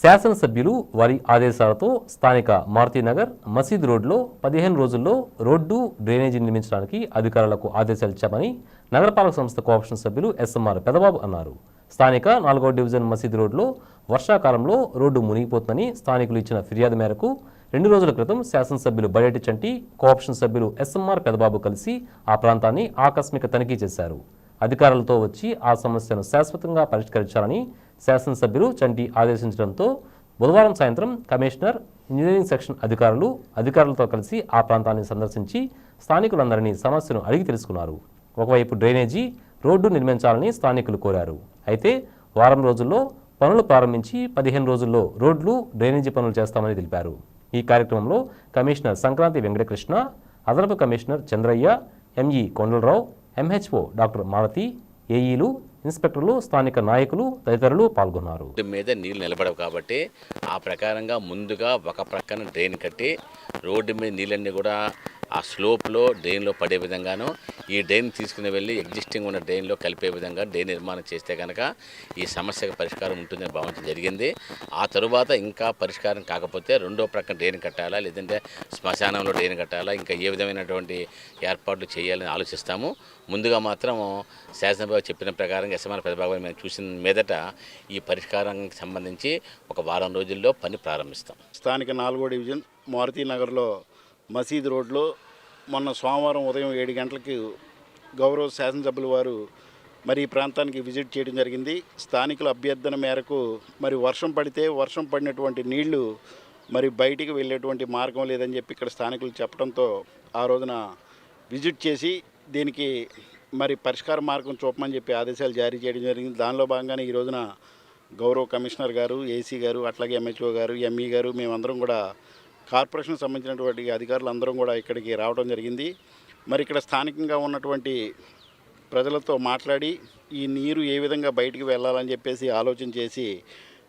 శాసనసభ్యులు వారి ఆదేశాలతో స్థానిక మారుతీనగర్ మసీద్ రోడ్లో పదిహేను రోజుల్లో రోడ్డు డ్రైనేజీ నిర్మించడానికి అధికారులకు ఆదేశాలు ఇచ్చామని నగరపాలక సంస్థ కోఆపరేషన్ సభ్యులు ఎస్ఎంఆర్ పెదబాబు అన్నారు. స్థానిక నాలుగో డివిజన్ మసీద్ రోడ్లో వర్షాకాలంలో రోడ్డు మునిగిపోతుందని స్థానికులు ఇచ్చిన ఫిర్యాదు మేరకు రెండు రోజుల క్రితం శాసనసభ్యులు బడేటి చంటి కోఆపరేషన్ సభ్యులు ఎస్ఎంఆర్ పెదబాబు కలిసి ఆ ప్రాంతాన్ని ఆకస్మిక తనిఖీ చేశారు. అధికారులతో వచ్చి ఆ సమస్యను శాశ్వతంగా పరిష్కరించాలని శాసనసభ్యులు చంటి ఆదేశించడంతో బుధవారం సాయంత్రం కమిషనర్ ఇంజనీరింగ్ సెక్షన్ అధికారులు అధికారులతో కలిసి ఆ ప్రాంతాన్ని సందర్శించి స్థానికులందరినీ సమస్యను అడిగి తెలుసుకున్నారు. ఒకవైపు డ్రైనేజీ రోడ్డు నిర్మించాలని స్థానికులు కోరారు. అయితే వారం రోజుల్లో పనులు ప్రారంభించి పదిహేను రోజుల్లో రోడ్లు డ్రైనేజీ పనులు చేస్తామని తెలిపారు. ఈ కార్యక్రమంలో కమిషనర్ సంక్రాంతి వెంకటకృష్ణ అదనపు commissioner Chandraiah ME Kondalarao MHO doctor Malathi ఏఈలు ఇన్స్పెక్టర్లు స్థానిక నాయకులు తదితరులు పాల్గొన్నారు. రోడ్డు మీద నీళ్ళు నిలబడవు కాబట్టి ఆ ప్రకారంగా ముందుగా ఒక ప్రక్కన డ్రైన్ కట్టి రోడ్డు మీద నీళ్ళన్నీ కూడా ఆ స్లోప్లో డ్రైన్లో పడే విధంగాను ఈ డ్రైన్ తీసుకుని వెళ్ళి ఎగ్జిస్టింగ్ ఉన్న డ్రైన్లో కలిపే విధంగా డ్రైన్ నిర్మాణం చేస్తే కనుక ఈ సమస్యకు పరిష్కారం ఉంటుందని భావించడం జరిగింది. ఆ తరువాత ఇంకా పరిష్కారం కాకపోతే రెండో ప్రక్కన డ్రైన్ కట్టాలా లేదంటే శ్మశానంలో డ్రైన్ కట్టాలా ఇంకా ఏ విధమైనటువంటి ఏర్పాట్లు చేయాలని ఆలోచిస్తాము. ముందుగా మాత్రం శాసనసభ చెప్పిన ప్రకారం ఎస్ఎంఆర్ ప్రతిభాగం మేము చూసిన మీదట ఈ పరిష్కారానికి సంబంధించి ఒక వారం రోజుల్లో పని ప్రారంభిస్తాం. స్థానిక నాలుగో డివిజన్ మారుతి నగర్లో మసీద్ రోడ్లో మొన్న సోమవారం ఉదయం ఏడు గంటలకు గౌరవ శాసనసభ్యుల వారు మరి ఈ ప్రాంతానికి విజిట్ చేయడం జరిగింది. స్థానికుల అభ్యర్థన మేరకు మరి వర్షం పడితే వర్షం పడినటువంటి నీళ్ళు మరి బయటికి వెళ్ళేటువంటి మార్గం లేదని చెప్పి ఇక్కడ స్థానికులు చెప్పడంతో ఆ రోజున విజిట్ చేసి దీనికి మరి పరిష్కార మార్గం చూపమని చెప్పి ఆదేశాలు జారీ చేయడం జరిగింది. దానిలో భాగంగానే ఈ రోజున గౌరవ కమిషనర్ గారు ఏసీ గారు అట్లాగే ఎంహెచ్ఓ గారు ఎంఈ గారు మేమందరం కూడా కార్పొరేషన్ సంబంధించినటువంటి అధికారులు అందరం కూడా ఇక్కడికి రావడం జరిగింది. మరి ఇక్కడ స్థానికంగా ఉన్నటువంటి ప్రజలతో మాట్లాడి ఈ నీరు ఏ విధంగా బయటికి వెళ్ళాలని చెప్పేసి ఆలోచన చేసి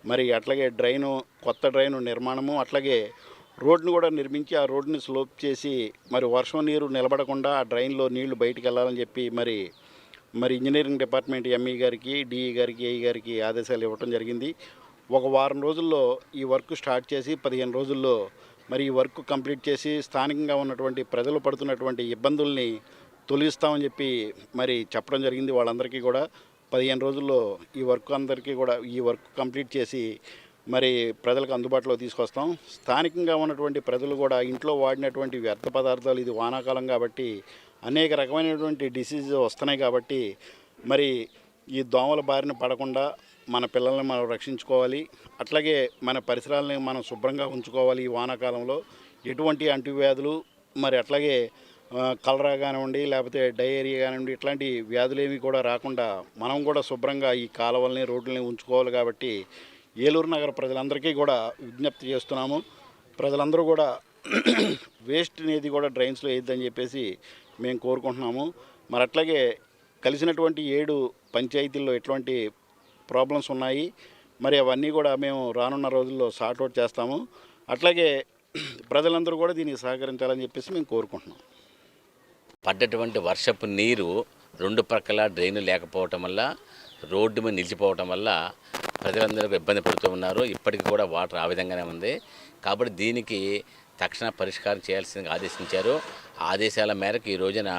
మరి అట్లాగే డ్రైను కొత్త డ్రైను నిర్మాణము అట్లాగే రోడ్ను కూడా నిర్మించి ఆ రోడ్ని స్లోప్ చేసి మరి వర్షం నీరు నిలబడకుండా ఆ డ్రైన్లో నీళ్ళు బయటికి వెళ్ళాలని చెప్పి మరి మరి ఇంజనీరింగ్ డిపార్ట్మెంట్ ఎంఈ గారికి డిఈ గారికి ఏఈ గారికి ఆదేశాలు ఇవ్వటం జరిగింది. ఒక వారం రోజుల్లో ఈ వర్క్ స్టార్ట్ చేసి పదిహేను రోజుల్లో మరి ఈ వర్క్ కంప్లీట్ చేసి స్థానికంగా ఉన్నటువంటి ప్రజలు పడుతున్నటువంటి ఇబ్బందుల్ని తొలగిస్తామని చెప్పి మరి చెప్పడం జరిగింది వాళ్ళందరికీ కూడా. పదిహేను రోజుల్లో ఈ వర్క్ అందరికీ కూడా ఈ వర్క్ కంప్లీట్ చేసి మరి ప్రజలకు అందుబాటులో తీసుకొస్తాం. స్థానికంగా ఉన్నటువంటి ప్రజలు కూడా ఇంట్లో వాడినటువంటి వ్యర్థ పదార్థాలు ఇది వానాకాలం కాబట్టి అనేక రకమైనటువంటి డిసీజ్ వస్తున్నాయి కాబట్టి మరి ఈ దోమల బారిన పడకుండా మన పిల్లల్ని మనం రక్షించుకోవాలి. అట్లాగే మన పరిసరాలని మనం శుభ్రంగా ఉంచుకోవాలి ఈ వానాకాలంలో. ఎటువంటి అంటువ్యాధులు మరి అట్లాగే కలరా కానివ్వండి లేకపోతే డయేరియా కానివ్వండి ఇట్లాంటి వ్యాధులు కూడా రాకుండా మనం కూడా శుభ్రంగా ఈ కాలువల్ని రోడ్లని ఉంచుకోవాలి కాబట్టి ఏలూరు నగర ప్రజలందరికీ కూడా విజ్ఞప్తి చేస్తున్నాము. ప్రజలందరూ కూడా వేస్ట్ అనేది కూడా డ్రైన్స్లో వేయద్దని చెప్పేసి మేము కోరుకుంటున్నాము. మరి అట్లాగే కలిసినటువంటి ఏడు పంచాయతీల్లో ఎటువంటి ప్రాబ్లమ్స్ ఉన్నాయి. మరి అవన్నీ కూడా మేము రానున్న రోజుల్లో సార్ట్ అవుట్ చేస్తాము. అట్లాగే ప్రజలందరూ కూడా దీనికి సహకరించాలని చెప్పేసి మేము కోరుకుంటున్నాం. పడ్డటువంటి వర్షపు నీరు రెండు ప్రక్కల డ్రైన్ లేకపోవటం వల్ల రోడ్డు మీద నిలిచిపోవటం వల్ల ప్రజలందరూ ఇబ్బంది పడుతూ ఉన్నారు. ఇప్పటికి కూడా వాటర్ ఆ విధంగానే ఉంది. కాబట్టి దీనికి తక్షణ పరిష్కారం చేయాల్సిందిగా ఆదేశించారు. ఆదేశాల మేరకు ఈ రోజున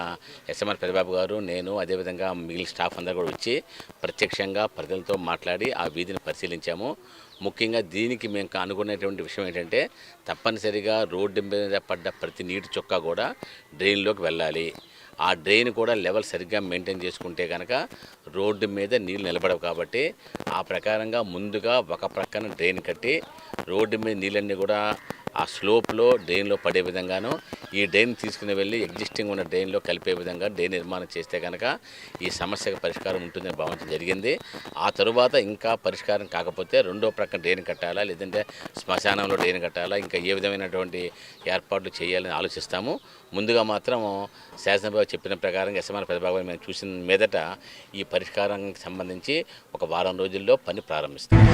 ఎస్ఎంఆర్ పెదబాబు గారు నేను అదేవిధంగా మిగిలిన స్టాఫ్ అందరూ కూడా వచ్చి ప్రత్యక్షంగా ప్రజలతో మాట్లాడి ఆ వీధిని పరిశీలించాము. ముఖ్యంగా దీనికి మేము అనుకునేటువంటి విషయం ఏంటంటే తప్పనిసరిగా రోడ్డు మీద పడ్డ ప్రతి నీటి చొక్కా కూడా డ్రైన్లోకి వెళ్ళాలి. ఆ డ్రైన్ కూడా లెవెల్ సరిగ్గా మెయింటైన్ చేసుకుంటే కనుక రోడ్డు మీద నీళ్ళు నిలబడవు కాబట్టి ఆ ప్రకారంగా ముందుగా ఒక ప్రక్కన డ్రైన్ కట్టి రోడ్డు మీద నీళ్ళన్నీ కూడా ఆ స్లోప్లో డ్రైన్లో పడే విధంగాను ఈ డ్రైన్ తీసుకుని వెళ్ళి ఎగ్జిస్టింగ్ ఉన్న డ్రైన్లో కలిపే విధంగా డ్రైన్ నిర్మాణం చేస్తే కనుక ఈ సమస్యకు పరిష్కారం ఉంటుందని భావించడం జరిగింది. ఆ తరువాత ఇంకా పరిష్కారం కాకపోతే రెండో ప్రక్కన డ్రైన్ కట్టాలా లేదంటే శ్మశానంలో డ్రైన్ కట్టాలా ఇంకా ఏ విధమైనటువంటి ఏర్పాట్లు చేయాలని ఆలోచిస్తాము. ముందుగా మాత్రం శాసనసభ చెప్పిన ప్రకారం ఎస్ఎంఆర్ ప్రతిభాగం మేము చూసిన మీదట ఈ పరిష్కారానికి సంబంధించి ఒక వారం రోజుల్లో పని ప్రారంభిస్తాం